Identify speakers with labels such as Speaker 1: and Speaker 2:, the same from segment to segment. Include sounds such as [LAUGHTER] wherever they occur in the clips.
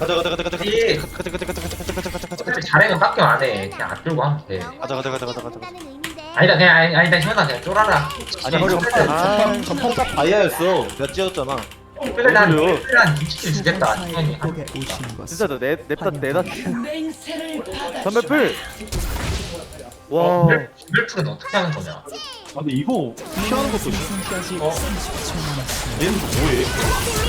Speaker 1: 가자 가자 가자 가자 가자
Speaker 2: 예.
Speaker 1: 가자 가자 가자 가자 가자 가자 가자 가자
Speaker 2: 근데 자랭은 닦여 안해 그냥 안 끌고 하면 돼
Speaker 1: 가자, 가자, 가자, 가자, 가자.
Speaker 2: 아니다 그냥 아니, 아니다 현아 그냥 쫄아라
Speaker 1: 아니 전판
Speaker 2: 없어.
Speaker 1: 전판 전판 딱 다이아였어 내가 찢었잖아
Speaker 2: 그래 난
Speaker 1: 뭐야?
Speaker 2: 그래 난 20킬 주겠다 현이
Speaker 3: 진짜 너 내, 냅다 내다
Speaker 4: 맹세를 받아.
Speaker 3: 전멸풀 와.
Speaker 2: 어, 벨프는 어떻게 하는 거냐?
Speaker 1: 아 근데 이거 피하는 것도
Speaker 4: 지금까지
Speaker 2: 어?
Speaker 4: 30초 남았습니다.
Speaker 1: 얘는 뭐해?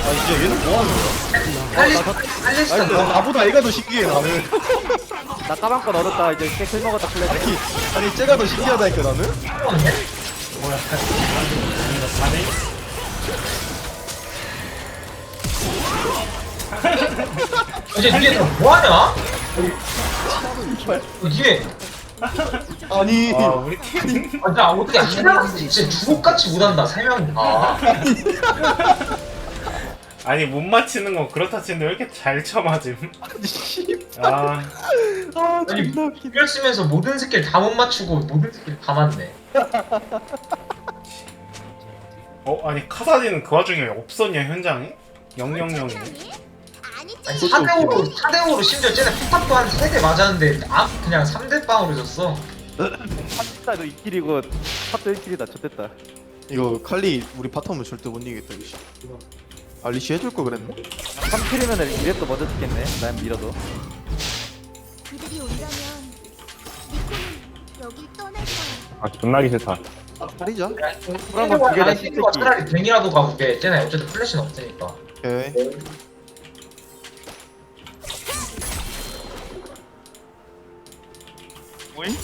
Speaker 1: 아 진짜 얘는 뭐 하는 거야?
Speaker 2: 할리스
Speaker 1: 아니,
Speaker 2: 할리스는
Speaker 1: 나, 나보다 얘가 더 신기해 나는. [LAUGHS]
Speaker 3: 나 까만 건 얻었다. 이제 킬 먹었다 플래시
Speaker 1: 아니 아니 쟤가 더 신기하다니까 나는?
Speaker 2: 너무한데? 이제 니네 다 뭐하냐? 이게
Speaker 1: 아니
Speaker 5: 아 우리 팀
Speaker 2: 아, 나 어떻게 하나 진짜 주곡같이 못한다 세 명이 다. [LAUGHS]
Speaker 5: 아니 못 맞히는 건 그렇다 치는데 왜 이렇게 잘 쳐맞음 아
Speaker 1: 아
Speaker 2: 아니
Speaker 1: 존나 웃기네
Speaker 2: 이걸 쓰면서 모든 스킬 다 못 맞추고 모든 스킬 다 맞네.
Speaker 5: 어? 아니 카사딘은 그 와중에 없었냐 현장에? 000이
Speaker 2: 아니 4대5로 4대5로 심지어 쟤네 포탑도 한 3대 맞았는데 아 그냥 3대 빵으로 졌어.
Speaker 3: 진짜 너 2킬이고 탑도 1킬이다 좋됐다
Speaker 1: 이거 칼리 우리 바텀은 절대 못 이기겠다 이씨 알리시 해줄 거 그랬나?
Speaker 3: 3킬이면은 이랩도 먼저 찍겠네 난 밀어도
Speaker 6: 그들이 온다면 니코는 여길 떠날 거야.
Speaker 7: 아 존나기 싫다
Speaker 1: 칼리자
Speaker 3: 그런 건두 개다
Speaker 2: 아니,
Speaker 3: 씹새끼.
Speaker 2: 가 차라리 댕이라도 가볼게. 쟤네 어쨌든 플래시는 없으니까.
Speaker 1: 오케이 뭐임?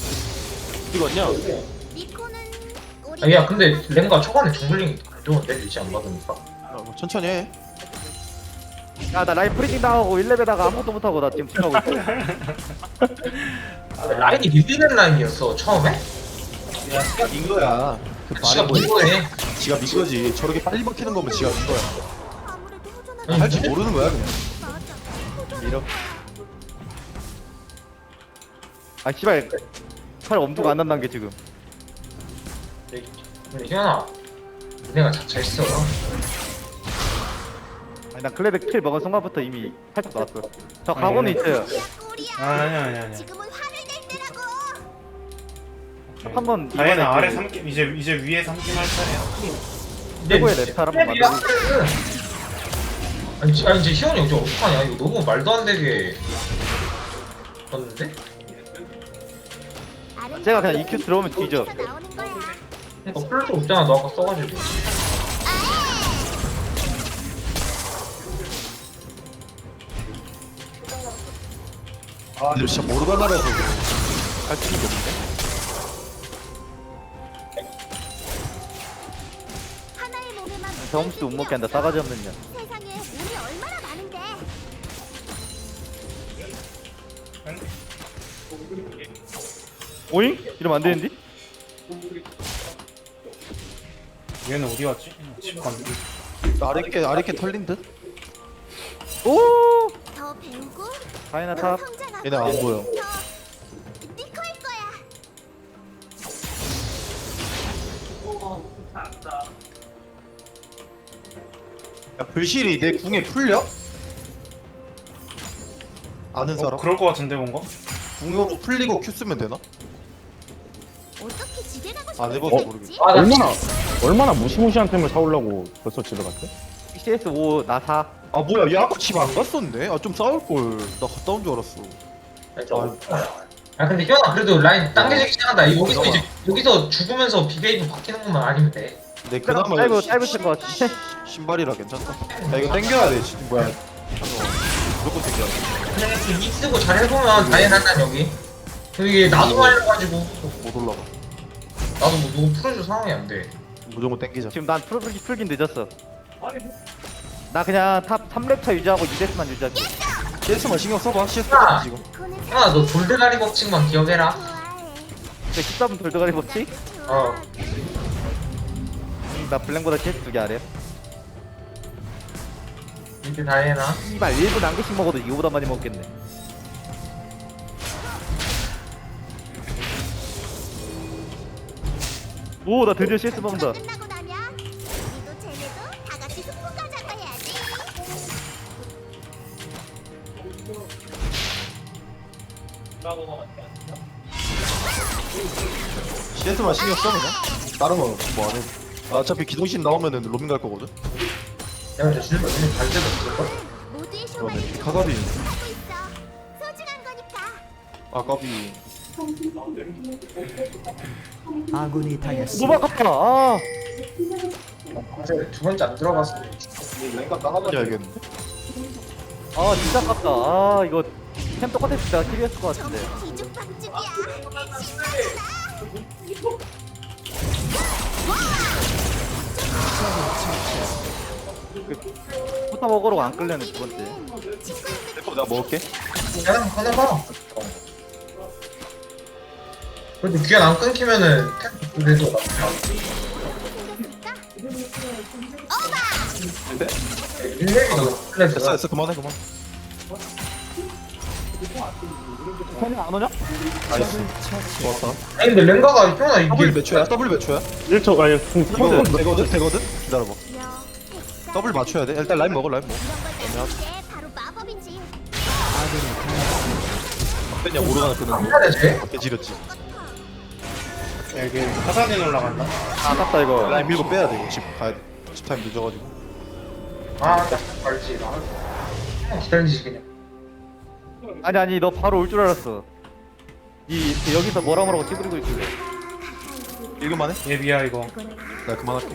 Speaker 6: 우리
Speaker 2: 아, 야 근데 랭가 초반에 정글링이 안 좋은데 리치 안 받으니까.
Speaker 1: 아, 뭐 천천히 해
Speaker 3: 야 나 라인 프리징 당하고 1렙에다가 아무것도 못하고 나 지금 팀하고 있어
Speaker 2: 아, 라인이 밀리는 라인이었어 처음에?
Speaker 1: 민 거야 그
Speaker 2: 지가
Speaker 1: 말해 민뭐
Speaker 2: 거네.
Speaker 1: 지가 민 거지 저렇게 빨리 먹히는 거면 지가 민 거야
Speaker 6: 아무래도 허전하다.
Speaker 2: 아니,
Speaker 1: 할줄 모르는 거야 그냥.
Speaker 3: 밀어 아 씨발 팔 엄두가 안 난다는 게 지금
Speaker 2: 근데 희연아 니네가 자체했어.
Speaker 3: 아니 난 클레드 킬 먹은 순간부터 이미 살짝 나왔어 저 가고는 있어요.
Speaker 5: 아, 아니야 아니야 아니야
Speaker 6: 지금은 화를 낼 때라고.
Speaker 3: 한번
Speaker 5: 다이는 아래
Speaker 3: 그
Speaker 5: 3기 이제 이제 위에 3기 할 차례야
Speaker 3: 최고의 랩탈 한번 만들고
Speaker 2: 랩은. 아니, 지- 아니 이제 희연이 어제 어떡하냐 이거 너무 말도 안 되게 봤는데?
Speaker 3: 제가 그냥 EQ 들어오면 뒤져.
Speaker 6: 거야.
Speaker 2: 그러니까 플러스 없잖아 너 아까 써가지고
Speaker 1: 아 근데 진짜 모르가나라서 할수 있는 게 없네
Speaker 3: 경험치도 못 먹게 한다 싸가지 없는 년
Speaker 6: 세상에 몸이 얼마나 많은데.
Speaker 3: 오잉? 이러면 안 되는데?
Speaker 5: 얘는 어디 갔지? 집 갔네
Speaker 1: 아랫게 아랫게 털린 듯?
Speaker 3: 오!
Speaker 6: 더 배우고
Speaker 3: 다이나
Speaker 6: 더
Speaker 3: 탑
Speaker 6: 성장하고
Speaker 1: 얘네 안 보여
Speaker 6: 더 니코일 거야.
Speaker 1: 야 불실이 내 궁에 풀려? 아는
Speaker 5: 어,
Speaker 1: 사람?
Speaker 5: 그럴 것 같은데 뭔가?
Speaker 1: 궁으로 풀리고 큐 쓰면 되나? 안
Speaker 6: 싶은지
Speaker 1: 해봐서
Speaker 6: 알겠지?
Speaker 1: 모르겠어.
Speaker 2: 아, 나
Speaker 7: 얼마나 얼마나 무시무시한 템을 사오려고 벌써 집에 갔대?
Speaker 3: CS 5나 4.
Speaker 1: 아 뭐야 얘 아까 집 안 갔었네? 아 좀 싸울 걸. 나 갔다 온 줄 알았어.
Speaker 2: 진짜 아 근데 희연아 그래도 라인 당겨지기 시작한다. 여기서 이제 여기서 죽으면서 비게이브 바뀌는 것만 아니면 돼.
Speaker 1: 근데 그나마
Speaker 3: 짧고
Speaker 1: 시-
Speaker 3: 짧을 것 같아.
Speaker 1: 신발이라 괜찮다. 야 이거 땡겨야 돼 지금 뭐야. 무조건 돼.
Speaker 2: 그냥 이 쓰고 잘 해보면 다이앤 한단 여기. 여기 나도 하려가지고.
Speaker 1: 못 올라가
Speaker 2: 나도 뭐 누구 풀어줄 상황이 안 돼.
Speaker 1: 무조건 땡기자
Speaker 3: 지금 난 풀, 풀기, 풀긴 늦었어. 나 그냥 탑 3렙 차 유지하고 2데스만 유지할게.
Speaker 1: CS만 신경 써봐. CS
Speaker 2: 아.
Speaker 1: 지금.
Speaker 6: 니코는
Speaker 2: 희연아 너 돌대가리 법칙만 기억해라.
Speaker 3: 근데 14분 돌더가리 먹지?
Speaker 2: 어.
Speaker 3: 나 블랙보다 CS 두개 아래.
Speaker 2: 이렇게 다이앤아
Speaker 3: 이발 1분 한 개씩 먹어도 이거보다 많이 먹겠네 오 나 드디어 CS 먹는다
Speaker 6: 끝나고 나면 우리도 쟤네도 다 같이 승부 가자고 해야지.
Speaker 1: CS만 신경 써 그냥 다른 거뭐안 해. 아, 어차피 기동신 나오면은 로밍 갈 거거든.
Speaker 2: 야 근데 실버 이미 갈 때도 없을걸?
Speaker 6: 모두의
Speaker 1: 그러네. 카가비.
Speaker 6: 하고 있어. 소중한 거니까.
Speaker 1: 아까비.
Speaker 4: 아군이 당했습니다.
Speaker 3: 너무 아깝다 아
Speaker 2: 근데 두 번째 안 들어갔어
Speaker 1: 랭가 따라가지 알겠는데.
Speaker 3: 아 진짜 아깝다 아 이거 템 똑같았을 때가 킬이었을 것 같은데
Speaker 6: 뒤죽박죽이야.
Speaker 3: 포타 먹으러 안 끌려네 두 번째
Speaker 1: 내거 내가 먹을게.
Speaker 2: 그냥 꺼내봐 그래도 귀환 안 끊기면은 템 그래도
Speaker 1: 근데?
Speaker 2: 일렉이도 플레이
Speaker 1: 됐어, 됐어. 그만해, 그만.
Speaker 3: 템이 안 오냐?
Speaker 1: 나이스. 좋았다.
Speaker 2: 아니 근데 랭가가 효나
Speaker 1: 더블
Speaker 2: 이게
Speaker 1: 몇 초야? 더블 몇 초야?
Speaker 7: 1초 아니 궁
Speaker 1: 이거
Speaker 7: 터져
Speaker 1: 되거든? 되거든? 기다려봐. 더블 맞춰야 돼. 일단 라인 먹어, 라인 먹어.
Speaker 6: 바로 마법이지.
Speaker 1: 뺐냐, 모르가나 끄는
Speaker 2: 해야 되지?
Speaker 1: 거. 개지렸지.
Speaker 5: 여기 화산인 올라간다.
Speaker 3: 아 아깝다 이거
Speaker 1: 라인 밀고 빼야 돼, 이거. 집 가야 돼. 집 타임 늦어가지고.
Speaker 2: 아 나 알지 나 그냥 기다리지 그냥
Speaker 3: 아니 아니 너 바로 올 줄 알았어 이그 여기서 뭐라 뭐라고 찌부리고 있길래
Speaker 1: 읽을만 해?
Speaker 5: 예비야 이거.
Speaker 1: 나 그만할게.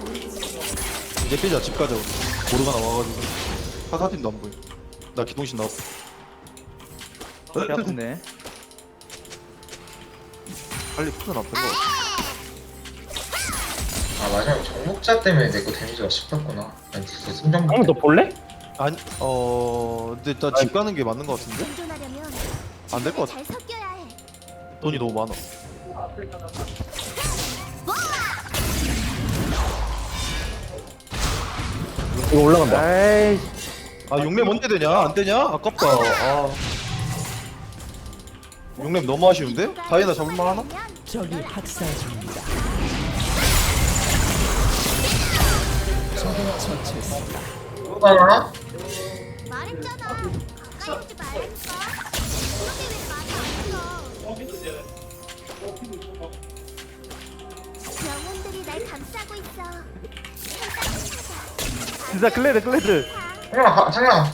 Speaker 1: 이제 빼자, 집 가자, 우리. 모르가 나 와가지고. 화사팀도 안 보여. 나 기동신 나왔어.
Speaker 3: 배 아프네 [LAUGHS]
Speaker 1: 빨리 푸는 안 뺀거
Speaker 2: 아 마지막에 정복자 때문에 내 거 데미지가 씹혔구나 아니 진짜 승전복
Speaker 7: 한번 더 볼래?
Speaker 1: 아니, 어, 근데 나 집 가는 게 맞는 거 같은데?
Speaker 6: 생존하려면
Speaker 1: 안될것 같아.
Speaker 6: 잘 섞여야 해.
Speaker 1: 돈이 너무 많아.
Speaker 7: 이거 올라간다
Speaker 3: 에이
Speaker 1: 아, 용렙 언제 되냐? 안 되냐? 아깝다. 아. 용렙 너무 아쉬운데? 다이나 잡을만 하나?
Speaker 4: 적이 학살 중입니다. 적을 처치했습니다.
Speaker 2: 하나?
Speaker 6: 말했잖아. 가까이 오지 말라니까. 그렇게 왜 말이 안 들어? 영혼들이 날 감싸고 있어.
Speaker 3: 진짜 클레드 클레드
Speaker 2: 상현아 가- 상현아 나?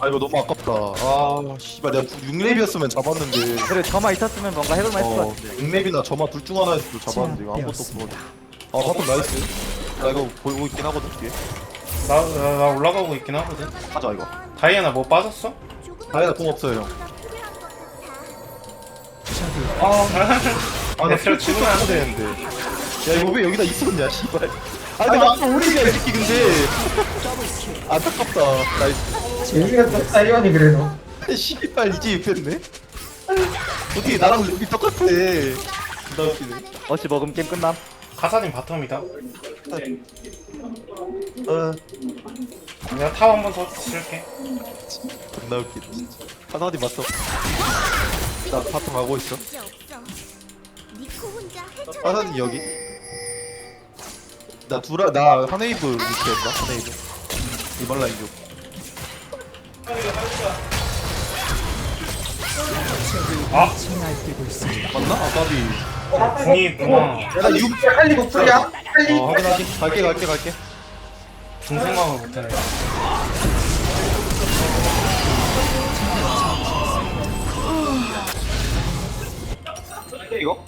Speaker 1: 아, 이거 너무 아깝다. 아, 씨발, 내가 6렙이었으면 잡았는데.
Speaker 3: 그래 저만 있었으면 뭔가 해볼만 했을 것
Speaker 1: 어,
Speaker 3: 같은데
Speaker 1: 6렙이나 저마 둘 중 하나였어도 잡았는데, 이거 아무것도. 없어. 아, 바텀 나이스. 나 이거 보고 있긴 하거든, 뒤에.
Speaker 5: 나, 나, 나 올라가고 있긴 하거든.
Speaker 1: 가자, 이거.
Speaker 5: 다이애나 뭐 빠졌어?
Speaker 1: 다이나 공 없어요, 형. 아, 나
Speaker 5: 애들
Speaker 1: 칠칠
Speaker 5: 죽으면 안
Speaker 1: 안 되는데. 야, 이거 왜 여기다 있었냐, 씨발. 아, 근데 아까 우리가 이 새끼 근데. 안타깝다. 나이스.
Speaker 2: 얘기가 또 사이언이 그래도
Speaker 1: 씨발, 이제 입혔네? 어떻게 나랑 여기 똑같아. 나 웃기네.
Speaker 3: 어찌 먹으면 게임 끝남
Speaker 5: 가사님 바텀이다.
Speaker 1: 어,
Speaker 5: 내가 탑 한번더 칠게.
Speaker 1: 존나 웃기네. 진짜. 하나디 맞어. 나 바텀 가고 있어.
Speaker 6: 이제 없어. 니코 혼자
Speaker 1: 하나디 여기. 나 두라, 나 하네이브 했나? 하네이브. 이번 라인 좀.
Speaker 4: 있습니다.
Speaker 1: 맞나? 아까비.
Speaker 5: 궁이 있구나.
Speaker 2: 나 6개 할리 목풀이야? 할리
Speaker 1: 어, 확인하기. 갈게, 갈게, 갈게.
Speaker 5: 궁 생각을 못해.
Speaker 1: 이거?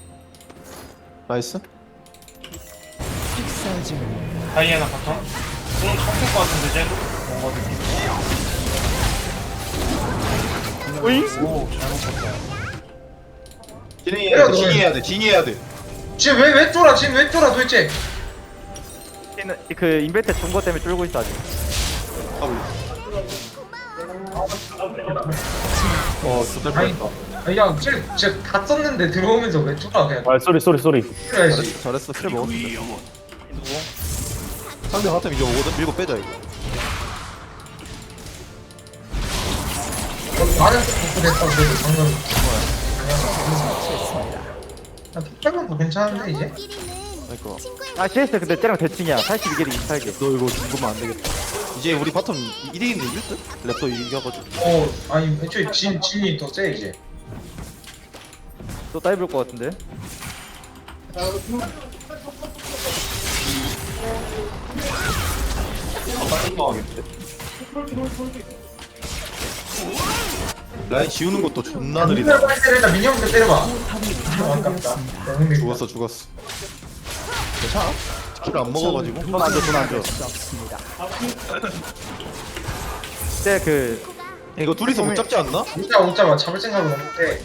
Speaker 1: 나이스.
Speaker 5: 다이애나 바텀? 궁 쳤을 것 같은데, 쟤도? 뭔가
Speaker 3: 오잉?
Speaker 5: 오, 잘못 쳤다.
Speaker 1: 진행해야 돼, 진행해야 돼, 진행해야 돼.
Speaker 2: 지금 왜, 왜 쫄아 지금 왜 쫄아 도대체
Speaker 3: 얘는 그 인벤트 준거 때문에 쫄고 있어 아직.
Speaker 1: 어, 진짜
Speaker 2: 아니
Speaker 1: 뻔했다.
Speaker 2: 아니 야 쟤, 진짜 다 썼는데 들어오면서 왜 쫄아 그냥
Speaker 7: 아 쏘리 쏘리 쏘리
Speaker 1: 잘했어, 잘했어. 그래 먹었는데. 상대 하템 이제 오거든? 밀고 빼자, 이거.
Speaker 2: 많은 스포츠 됐다 그래도 방금 야 탑백은 괜찮은데 이제?
Speaker 1: 그러니까.
Speaker 3: 아 CS 근데 쟤랑 대칭이야 82개리 28개
Speaker 1: 너 이거 죽으면 안 되겠다. 이제 우리 바텀 1위인데 이길 듯? 랩도 이겨가지고
Speaker 2: 어 아니 애초에 진 진이 더 세 이제.
Speaker 3: 또 따입을 것 같은데
Speaker 1: 라인 지우는 것도 존나
Speaker 2: 미니언
Speaker 1: 느리다
Speaker 2: 때려라 미니언부터 때려봐. 아, 아깝다. 너무.
Speaker 1: 죽었어 죽었어 괜찮아? 킬 안 먹어가지고
Speaker 3: 돈안 줘 돈 안줘
Speaker 4: 수 없습니다.
Speaker 3: 그때 그
Speaker 1: 이거 둘이서 못 잡지 않나?
Speaker 2: 오자 오자 잡을 생각은 없는데.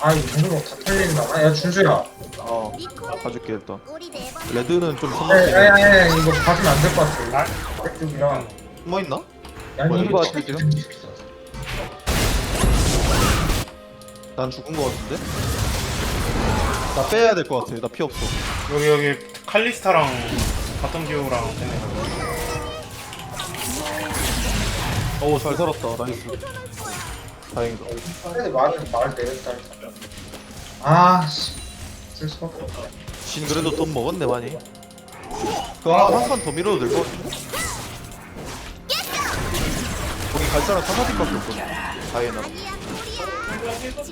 Speaker 2: 아 이거 정도로 다 털린다. 야 준수야.
Speaker 1: 어 봐줄게 일단
Speaker 6: 네번
Speaker 1: 레드는 좀
Speaker 2: 야야야
Speaker 1: 손목이
Speaker 2: 야, 이거 봐주면 안 될 것 같아.
Speaker 5: 아,
Speaker 2: 아래쪽이랑.
Speaker 1: 숨어 있나?
Speaker 2: 야
Speaker 1: 뭐야,
Speaker 2: 이거
Speaker 3: 이거
Speaker 2: 치킨
Speaker 3: 지금?
Speaker 1: 난 죽은 거 같은데? 나 빼야 될 거 같아 나 피 없어
Speaker 5: 여기 여기 칼리스타랑 바텀 듀오랑 되네.
Speaker 1: 어잘 살았다 나이스 다행이다
Speaker 2: 근데 말을 말 내렸다. 아 씨. 쓸 수가 없어.
Speaker 1: 진 그래도 돈 먹었네 많이 그한판 더 밀어도 될것 같은데? 갈 사람 사사팀밖에
Speaker 6: 아니야 우리야 지금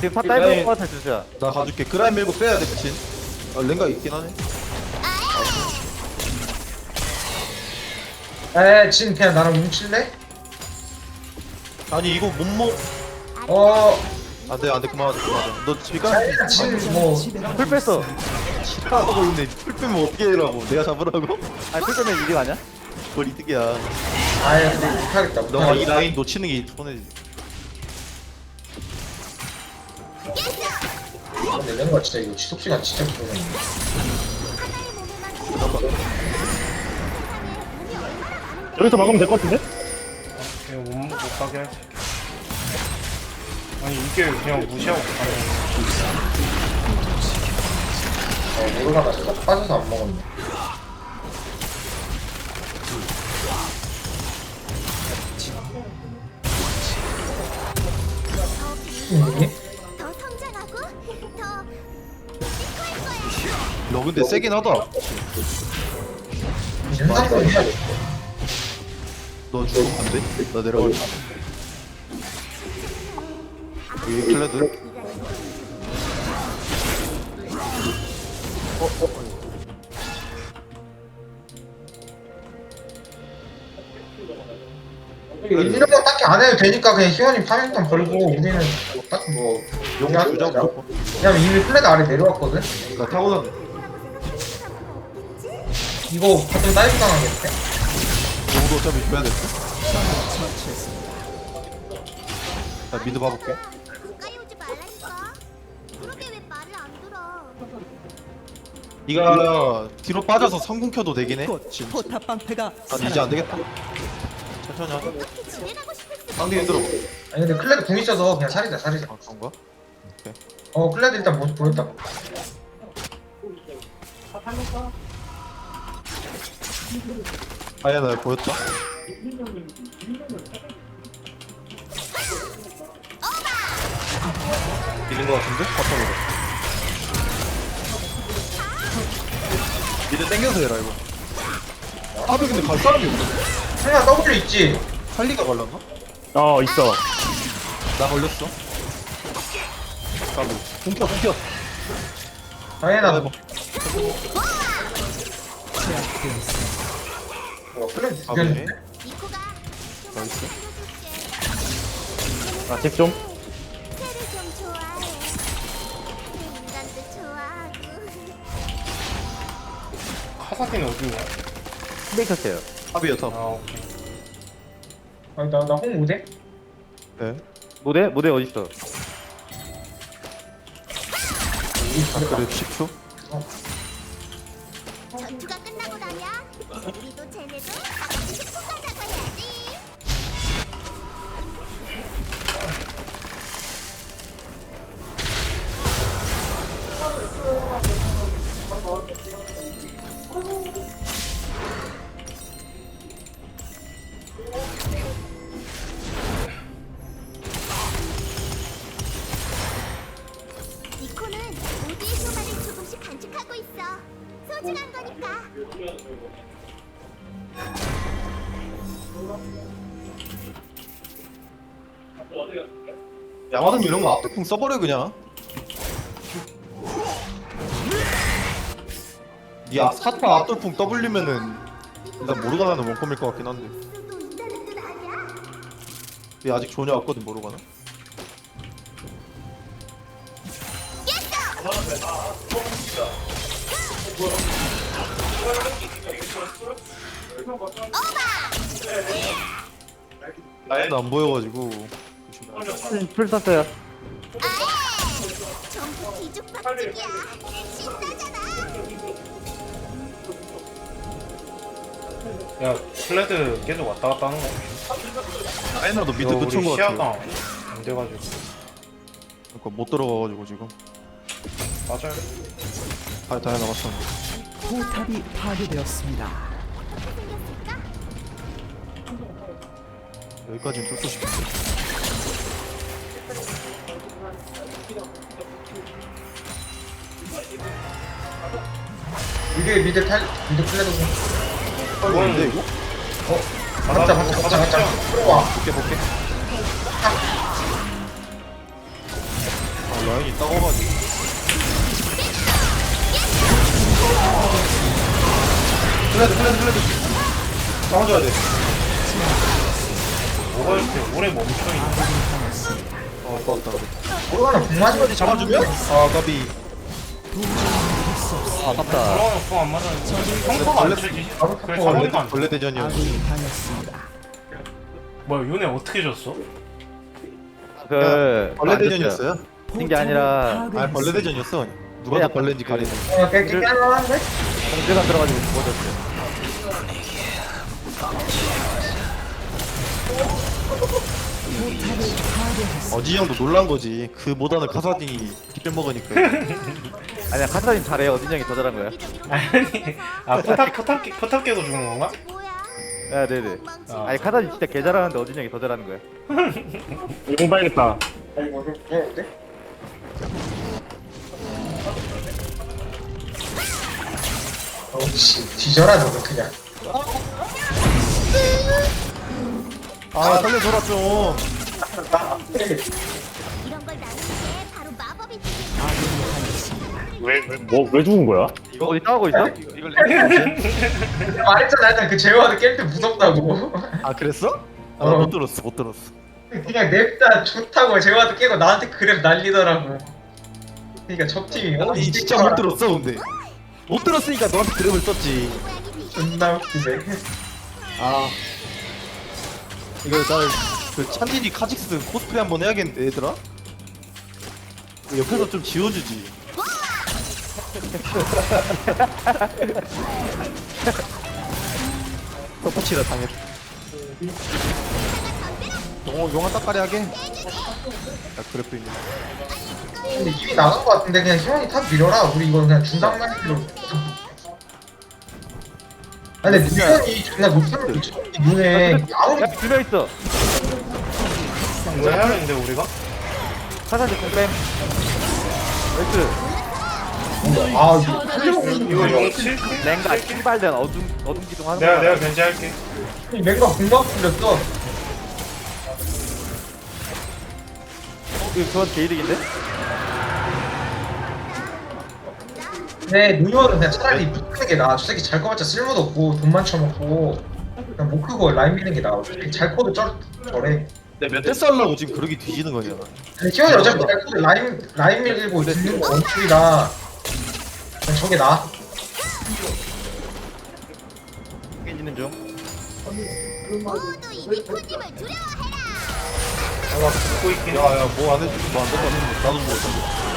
Speaker 3: 지금 탑 따입을 것 같아 주수야
Speaker 1: 나 가줄게. 그라인 밀고 빼야 돼 진. 아 랭가 있긴 하네.
Speaker 2: 에, 진 그냥 나랑 뭉칠래?
Speaker 1: 아니 이거 못 먹...
Speaker 2: 어,
Speaker 1: 안돼 안돼 그만하자 그만하자 너 가?
Speaker 2: 자, 진 뭐.
Speaker 3: 풀 뺐어
Speaker 1: 싫어하고 있네 풀 빼면 어떻게 해라고 내가 잡으라고?
Speaker 3: 아니 풀 빼면 이득 아니야?
Speaker 1: 뭘 이득이야
Speaker 2: 아예 근데 못하겠다.
Speaker 1: 너가 이
Speaker 2: 못하겠다.
Speaker 1: 라인 놓치는 게 손해지
Speaker 2: 근데 랭가 진짜 이거 지속 시간 진짜 길네.
Speaker 7: 여기서 막으면 될 것 같은데?
Speaker 5: 이거 못, 못 가게 하지. 아니 이게 그냥 무시하고 가네.
Speaker 2: 어, 진짜 빠져서 안 먹었네. 이게?
Speaker 6: 더 성장하고 더 시크할 거야
Speaker 1: 너 근데 세긴 하다
Speaker 2: 돼.
Speaker 1: 너 죽으면 안 돼? 나 내려갈게 여기 클레드
Speaker 2: 이런 거 딱히 안 해도 되니까 그냥 희원이 파밍턴 걸고 우리는 딱뭐 용이 안
Speaker 1: 주자
Speaker 2: 되자.
Speaker 1: 무조건
Speaker 2: 왜냐면 이미 플레드 아래 내려왔거든?
Speaker 1: 나 타고났네
Speaker 2: 이거 가끔 다이브 당하겠대?
Speaker 1: 너도 어차피 줘야 됐어? 나 미드 봐볼게 네가 뒤로 빠져서 성공 켜도 되긴 해.
Speaker 4: 포탑 방패가
Speaker 1: 아 이제 안 되겠다. 천천히 하자. 상대 힘들어.
Speaker 2: 아니 근데 클레드 궁 있어서 그냥 살이자 살이자.
Speaker 1: 아 그런가?
Speaker 2: 어 클레드 일단 보, 보였다.
Speaker 1: 아야 나 보였다. 밀린 거 같은데? 바텀으로 미드 땡겨서 해라 이거 아베 근데 갈 사람이 없네
Speaker 2: 생각 W 있지?
Speaker 1: 할리가 걸렸나?
Speaker 7: 어 있어
Speaker 1: 나 걸렸어 까비 숨겨 숨겨
Speaker 2: 다이애나
Speaker 1: 해봐.
Speaker 2: 어, 클레드
Speaker 1: 아,
Speaker 2: 죽였는데?
Speaker 6: 니코가
Speaker 1: 나이스.
Speaker 6: 알려줄게
Speaker 7: 아직 좀
Speaker 5: 카사딘 어디고?
Speaker 3: 스베이 켰어요
Speaker 1: 탑이야
Speaker 5: 탑아 오케이.
Speaker 2: 아니 나나홍 못해?
Speaker 1: 네.
Speaker 3: 모델? 모델 어딨어?
Speaker 1: 그래 10초
Speaker 6: 소중한 거니까.
Speaker 1: 야마는 이런 거궁 써버려 그냥 야 사타 앞돌풍 W면은 일단 모르가나는 원컴일 것 같긴 한데? 얘 아직 조냐 없거든 모르가나 라인은 안 보여가지고.
Speaker 3: 풀 썼어요
Speaker 6: 아예! 전부 뒤죽박죽이야. 신나잖아.
Speaker 5: 야 플레드 계속 왔다 갔다 하는 거
Speaker 1: 라인나도 미드
Speaker 5: 야, 우리
Speaker 1: 놓친 것
Speaker 5: 시야가
Speaker 1: 같아
Speaker 5: 안 돼가지고
Speaker 1: 그러니까 못 들어가가지고 지금
Speaker 5: 맞아요
Speaker 1: 다, 다 해나갔어.
Speaker 4: 포탑이 파괴되었습니다.
Speaker 1: 여기까지는 쫓고 싶은데.
Speaker 2: 미드 미드 탈 미드 플레도
Speaker 1: 근데 이거?
Speaker 2: 맞자 맞자 맞자 맞자. 들어와.
Speaker 1: 볼게 볼게. 아. 라인이 따가가지고 플레드 플레드 플레드 잡아줘야 돼
Speaker 5: 뭐가 이렇게 오래 멈춰있는
Speaker 1: 어, 아깝다.
Speaker 2: 모르가나 공 맞은 거지
Speaker 1: 잡아주면? 아, 까비.
Speaker 3: 아깝다
Speaker 5: 들어가는 거안 맞았는데 평타가 안
Speaker 2: 바로
Speaker 5: 그래 잡으니까 안
Speaker 1: 벌레 대전이었어.
Speaker 5: 뭐야 요네 어떻게 졌어?
Speaker 3: 그
Speaker 1: 벌레 대전이었어요?
Speaker 3: 뛴게 아니라
Speaker 1: 아, 벌레 대전이었어. 누가 더 벌레인지 가리네.
Speaker 2: 어 깨끗이 하는데
Speaker 3: 공주가 들어가지고 죽어졌어요
Speaker 1: 어지 형도 놀란 거지. 그보다는 카사딘이 기를 먹으니까. [LAUGHS]
Speaker 3: 아니야 카사딘 잘해요 어딘 형이 더 잘한 거야
Speaker 5: 아니 아 포탑 포탑 깨- 포탑 깨고 죽은 건가?
Speaker 3: 아 네네
Speaker 5: 아.
Speaker 3: 아니 카사딘 진짜 개 잘하는데 어딘 형이 더 잘하는 거야 [LAUGHS]
Speaker 7: 이거 봐야겠다.
Speaker 2: 아니 뭐 어때? 어씨 뒤져라 너는 그냥 [LAUGHS]
Speaker 1: 아, 살려줘라 좀.
Speaker 6: 이런 걸 나누는 게 바로 마법이지.
Speaker 7: 뭐 왜 죽은 거야?
Speaker 3: 이거 어디 싸우고 있어?
Speaker 1: 이걸
Speaker 2: 말했잖아 [LAUGHS] 일단 그 제어하드 깰때 무섭다고
Speaker 1: 아, 그랬어? 아,
Speaker 2: 어.
Speaker 1: 못 들었어, 못 들었어.
Speaker 2: 그냥 냅다 좋다고 제어하드 깨고 나한테 그랩 날리더라고 그러니까 적팀이 어?
Speaker 1: 아니, 진짜 못 들었어, 근데. 못 들었으니까 너한테 그랩을 썼지.
Speaker 6: 고양이 비.
Speaker 2: 존나 웃기네
Speaker 1: 아. 이거 나그 찬디디 카직스 코스프레 한번 해야겠는데 얘들아? 옆에서 좀 지워주지. 떡꼬치라 당했. 어, 용한 따까리 하게. 나 그래프 있네.
Speaker 2: 근데 이미 나간 거 같은데 그냥 희원이 탑 밀어라 우리 이거 그냥 라인으로 아니 근데 존나 목소리 미쳤지 눈에 아무리
Speaker 3: 야두명 있어.
Speaker 5: 왜 되는데 우리가?
Speaker 3: 카사딘 공뱀 나이스.
Speaker 2: 아 이거
Speaker 5: 이거
Speaker 2: 이거
Speaker 5: 용 7킬?
Speaker 3: 랭가 신발된 어둠 어둠 기둥 하는
Speaker 5: 내가
Speaker 3: 거야.
Speaker 5: 내가 견제할게.
Speaker 2: 맹가 공방 풀렸어
Speaker 3: 이거 그건 개이득인데?
Speaker 2: 근데 누이원은 그냥 차라리 묶는 게 나아 저 새끼 잘 꺼봤자 쓸모도 없고 돈만 쳐먹고 그냥 못 크고 라인 미는 게 나아 저 새끼 잘 코도 쩔, 저래
Speaker 1: 내가 몇대 썰라고 지금 그러기 뒤지는 거냐.
Speaker 2: 근데 희원이 어차피 잘 코도 라인, 라인 밀고 죽는 거 원툴이라 그냥 저게 나아
Speaker 3: 깨지는 중
Speaker 6: 모두 이미 손님을 두려워해라.
Speaker 5: 내가 듣고 있긴 해
Speaker 1: 야야 뭐 안 해주지 뭐안 된다. 나도 뭐 어쩌고.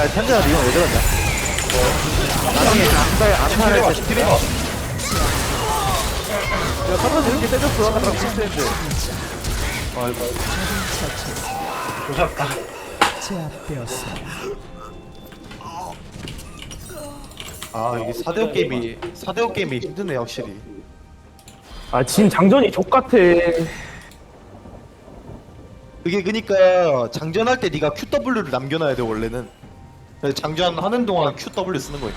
Speaker 3: 아 천재야 이건 왜 저러냐 나중에 안달 안탈할 때야 카사딘 이렇게 때렸어 아까랑 비슷했는데
Speaker 1: 아이고.
Speaker 5: 조졌다
Speaker 4: 제압되었습니다.
Speaker 1: 아 이게 4대5 게임이 4대5 게임이 힘드네 확실히.
Speaker 7: 아 진 장전이 족 같아.
Speaker 1: 그게 그니까 장전할 때 네가 QW를 남겨놔야 돼 원래는 그래서 장전 하는 동안 QW 쓰는 거야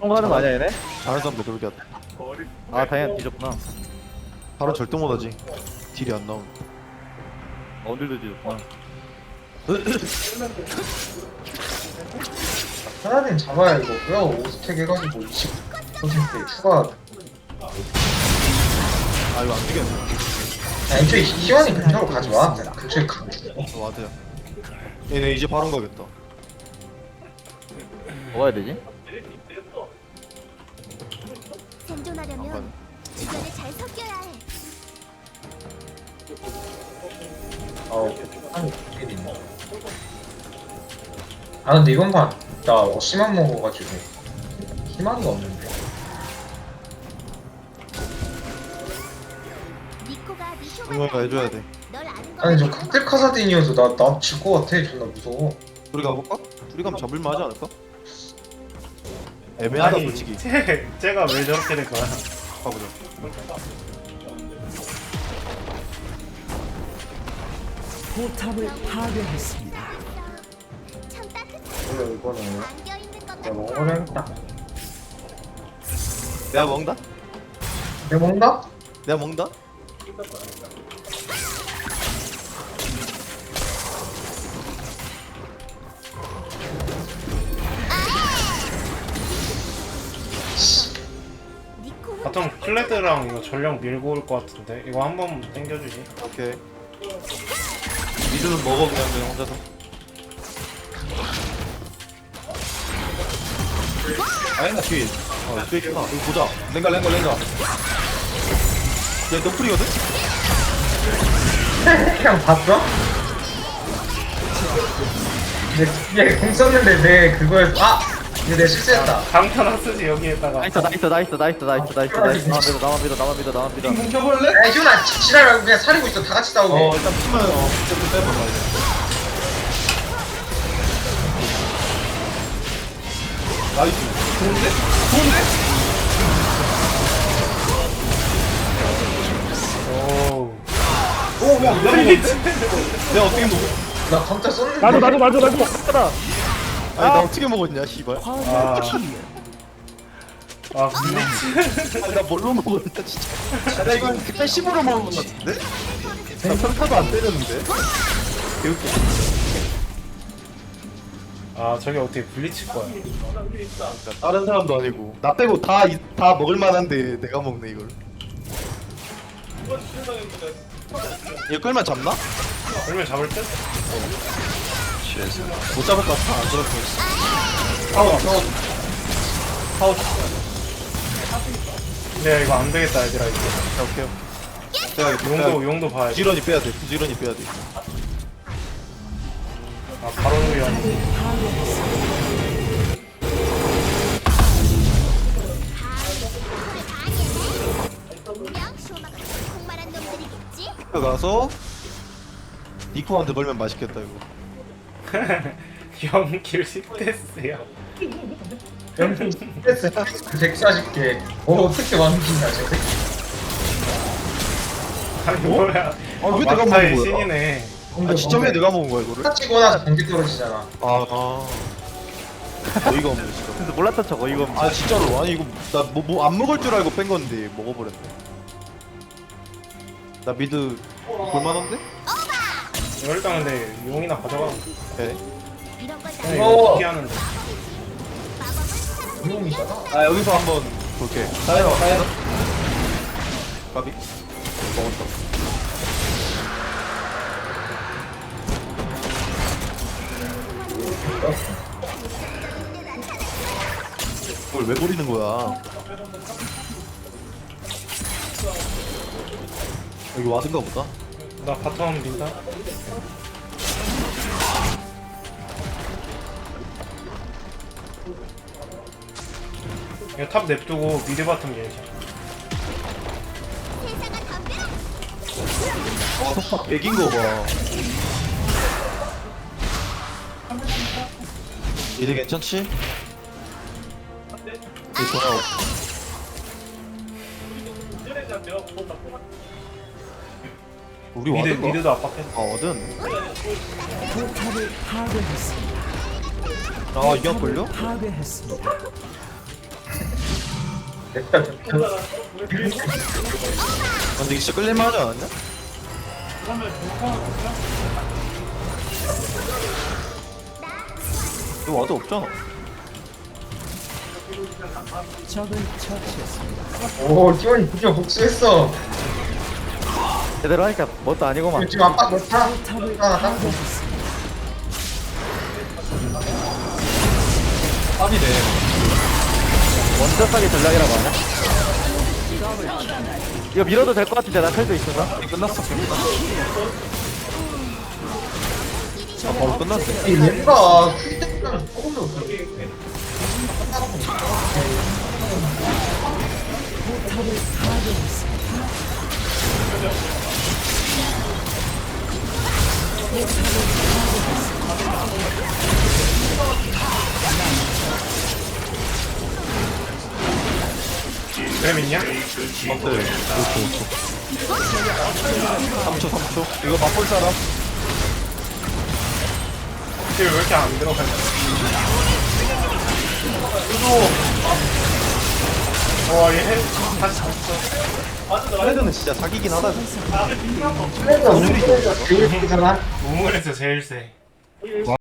Speaker 3: 통과하는 거 아니야 얘네?
Speaker 1: 다른 사람들 그렇게 하다
Speaker 3: 아 당연히 뒤졌구나.
Speaker 1: 바로 절대 못하지. 딜이 안 나오면.
Speaker 3: 어딜도 뒤졌구나.
Speaker 2: 사라딘 잡아야 이거. 뼈 5스택 해가지고 20% 추가
Speaker 1: 아 이거 안 되겠네.
Speaker 2: 야, 애초에 희원이 근처로 가지 마. 근처에 가면 죽어
Speaker 1: 어 와드야 얘네 이제 바로 가겠다
Speaker 3: 뭐 해야 되지?
Speaker 6: 생존하려면 주변에 잘 섞여야 해.
Speaker 2: 아우 아 근데 이번 판나 어시만 먹어가지고 희망이 없는데
Speaker 6: 니코가 니
Speaker 1: 응원가 해줘야 돼
Speaker 6: 널 아는 거
Speaker 2: 아니 저 칵테일 카사딘이어서 나나질것 같아 존나 무서워
Speaker 1: 둘이 가볼까? 둘이 가면 잡을만 하지 않을까? 애매하다
Speaker 5: 아니,
Speaker 1: 솔직히 [LAUGHS]
Speaker 5: 쟤, 쟤가 왜 저렇게 된 거야?
Speaker 1: 가보자
Speaker 4: 포탑을 파괴했습니다.
Speaker 6: 참 따뜻해.
Speaker 2: 원래 이거는
Speaker 6: 안겨 있는 것
Speaker 2: 내가
Speaker 6: 같아.
Speaker 2: 먹으려겠다
Speaker 1: 내가 먹는다?
Speaker 2: 내가 먹는다?
Speaker 1: 내가 먹는다?
Speaker 5: 바텀 클레드랑 이거 전령 밀고 올 것 같은데. 이거 한 번 땡겨주지.
Speaker 1: 오케이. 미드는 먹어 그냥 그냥 혼자서. 아니나 뒤에. 어 뒤에 있구나. 이거 보자. 랭가 랭가 랭가. 얘 너프리거든?
Speaker 2: 그냥 봤어? 얘공 썼는데 내 그거에 아! 이거 내 실수했다.
Speaker 5: 강타나 쓰지 여기에다가.
Speaker 3: 나이스 나이스 나이스 나이스 나이스 나이스 나이스. 나만 믿어 나만 믿어 나만 믿어 나만 믿어.
Speaker 1: 뭉쳐볼래?
Speaker 2: 야 희훈아 지랄하고 그냥 사리고 있어. 다 같이 싸우게.
Speaker 1: 어 일단 피면 어좀 빼봐 봐 이제 나이스. 좋은데? 좋은데?
Speaker 5: 오.
Speaker 1: 오, 야, 내가 먹었는데? 내가 어떻게 먹어?
Speaker 2: 나 강타 썼는데
Speaker 7: 나도 나도. 나도 나도
Speaker 1: 아니, 나 어떻게 먹었냐, 씨발.
Speaker 5: 아, 아 근데
Speaker 1: 아니, 나 뭘로 먹었냐, 진짜. 나 이거 그때 10으로 먹은 것 같은데? 나 평타도 안 때렸는데? 개웃겨.
Speaker 5: 아 저게 어떻게 블리칠 거야
Speaker 1: 그러니까 다른 사람도 아니고. 나 빼고 다, 이- 다 먹을 만한데 내가 먹네, 이걸. 이거 끌면 잡나?
Speaker 5: 그러면 잡을 듯?
Speaker 1: 못 잡을 것 같아, 안 들었어.
Speaker 5: 파워 파워 파워 근데 이거 안 되겠다 얘들아 이거
Speaker 1: 자, 오케이. 내가
Speaker 5: 용도
Speaker 1: 용도
Speaker 5: 용도 봐야 돼.
Speaker 1: 부지런히 빼야 돼, 부지런히 빼야 돼.
Speaker 5: 아 바로 위험.
Speaker 6: 분명 쇼마가 콩말한 놈들이겠지?
Speaker 1: 가서 니코한테 벌면 맛있겠다, 이거.
Speaker 5: 연길 10데스야.
Speaker 2: 스트레스 140개 어 어떻게 만드냐 저 새끼
Speaker 5: 아니 뭐야?
Speaker 1: 아, 왜 내가 먹은 거야?
Speaker 5: 신이네.
Speaker 1: 아, 진짜 왜 내가 먹은 거야, 이거를?
Speaker 2: 딱 찍고 나서 번개 떨어지잖아
Speaker 1: 아, 아. 어이가 없네, 진짜.
Speaker 3: 그래서 몰랐던 척 어이가 없네
Speaker 1: 아, 진짜로. 아니, 이거, 나 뭐, 뭐, 안 먹을 줄 알고 뺀 건데, 먹어버렸네. 나 미드, 볼만한데?
Speaker 5: 이거 일단 근데 용이나 가져가.
Speaker 1: 네.
Speaker 5: 그냥
Speaker 6: 다
Speaker 2: 어.
Speaker 5: 이거 피하는데.
Speaker 2: 유용이잖아
Speaker 1: 아, 여기서 한번 볼게. 사이로, 사이로. 가비. 먹었다. 그걸 왜 버리는 거야? 여기 와든가 보다.
Speaker 5: 나 바텀 민다. 이거 탑 냅두고 미드 바텀
Speaker 1: 속박 100인 거 봐. 이제 괜찮지? 이제 돌아오. 우리
Speaker 5: 미드
Speaker 1: 와드가?
Speaker 5: 미드도 압박했어.
Speaker 1: 아 와든
Speaker 4: 포탑을 파괴했습니다.
Speaker 1: 아?
Speaker 4: 파괴했습니다.
Speaker 2: 냅다 좀
Speaker 1: 아, 근데 진짜 끌릴만 하지 않았냐? 너 와드 없잖아
Speaker 4: 적을 처치했습니다.
Speaker 2: 오 티원이 드디어 복수했어
Speaker 3: 제대로 하니까 뭣도 아니고만.
Speaker 2: 지금 압박 몇 타?
Speaker 1: 땀이네.
Speaker 3: 먼저 싸게 전략이라고 하냐? 이거 밀어도 될 것 같은데 나 텔도 있어서.
Speaker 1: 끝났어 끝났어. 아 바로 끝났어.
Speaker 2: 이 멤버 쿨때문에 조금도 없어
Speaker 5: 그럼 있냐?
Speaker 1: 어때 5초 5초 3초 3초 이거 맛볼 사람?
Speaker 5: 지금 왜 이렇게 안 들어가냐? 와, 얘 해, 다시 졌어.
Speaker 1: 헤드는 진짜 사기긴 하다
Speaker 2: 제일 크잖아
Speaker 5: 우물에서 제일 세.